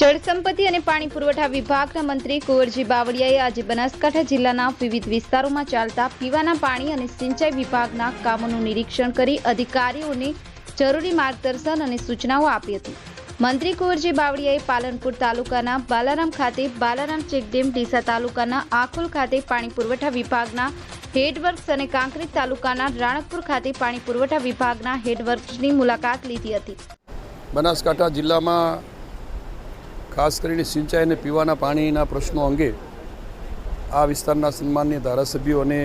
જળસંપત્તિ અને પાણી પુરવઠા વિભાગના મંત્રી કુંવરજી બાવળિયાએ આજે બનાસકાંઠા જિલ્લાના વિવિધ વિસ્તારોમાં ચાલતા પીવાના પાણી અને સિંચાઈ વિભાગના કામોનું નિરીક્ષણ કરી અધિકારીઓને જરૂરી માર્ગદર્શન અને સૂચનાઓ આપી હતી. મંત્રી કુંવરજી બાવળિયાએ પાલનપુર તાલુકાના બાલારામ ખાતે બાલારામ ચેકડેમ ડીસા તાલુકાના આખોલ ખાતે પાણી પુરવઠા વિભાગના હેડવર્ક્સ અને કાંકરેજ તાલુકાના રાણકપુર ખાતે પાણી પુરવઠા વિભાગના હેડવર્ક્સની મુલાકાત લીધી હતી. બનાસકાંઠા જિલ્લામાં ખાસ કરીને સિંચાઈ અને પીવાના પાણીના પ્રશ્નો અંગે આ વિસ્તારના સન્માનની ધારાસભ્યો અને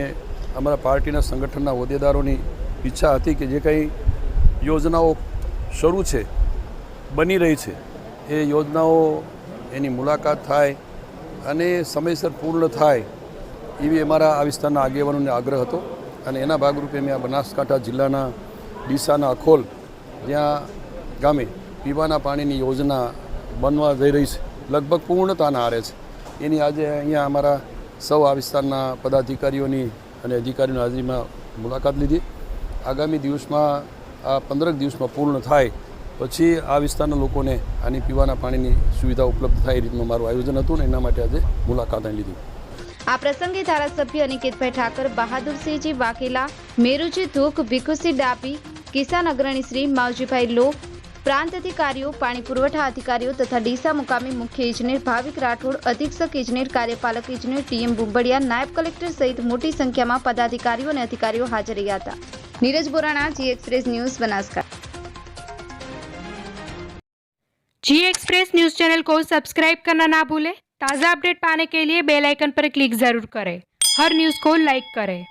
અમારા પાર્ટીના સંગઠનના હોદ્દેદારોની ઈચ્છા હતી કે જે કંઈ યોજનાઓ શરૂ છે, બની રહી છે, એ યોજનાઓ એની મુલાકાત થાય અને સમયસર પૂર્ણ થાય એવી અમારા આ વિસ્તારના આગેવાનોને આગ્રહ હતો અને એના ભાગરૂપે મેં આ બનાસકાંઠા જિલ્લાના ડીસાના અખોલ, જ્યાં ગામે પીવાના પાણીની યોજના બનવા જઈ રહી છે. લગભગ પૂર્ણતાના આરે છે. એની આજે અહીંયા અમારા સૌ આ વિસ્તારના પદાધિકારીઓની અને અધિકારીઓની હાજરીમાં મુલાકાત લીધી. આગામી દિવસમાં, આ પંદરક દિવસમાં પૂર્ણ થાય, પછી આ વિસ્તારના લોકોને આની પીવાના પાણીની સુવિધા ઉપલબ્ધ થાય એ રીતનું મારું આયોજન હતું ને એના માટે આજે મુલાકાત લીધી. આ પ્રસંગે ધારાસભ્ય અનિકેતભાઈ ઠાકર, બહાદુરસિંહજી વાઘેલા, મેરુજી ધુક ભીખુસિંહ ડાબી કિસાન અગ્રણી શ્રી માવજીભાઈ લો પ્રાંત અધિકારીઓ પાણી પુરવઠા અધિકારીઓ તથા ડીસા મુકામી મુખ્ય ઇજનેર ભાવિક રાઠોડ અધિક્ષક ઇજનેર કાર્યપાલક ઇજનેર ટીએમ બુંબડિયા નાયબ કલેક્ટર સહિત મોટી સંખ્યામાં પદાધિકારીઓ અને અધિકારીઓ હાજર રહ્યા હતા Neeraj Borana G express news Banaskantha G express news channel को सब्सक्राइब करना ना भूलें ताज़ा अपडेट पाने के लिए बेल आइकन पर क्लिक जरूर करें हर न्यूज़ को लाइक करें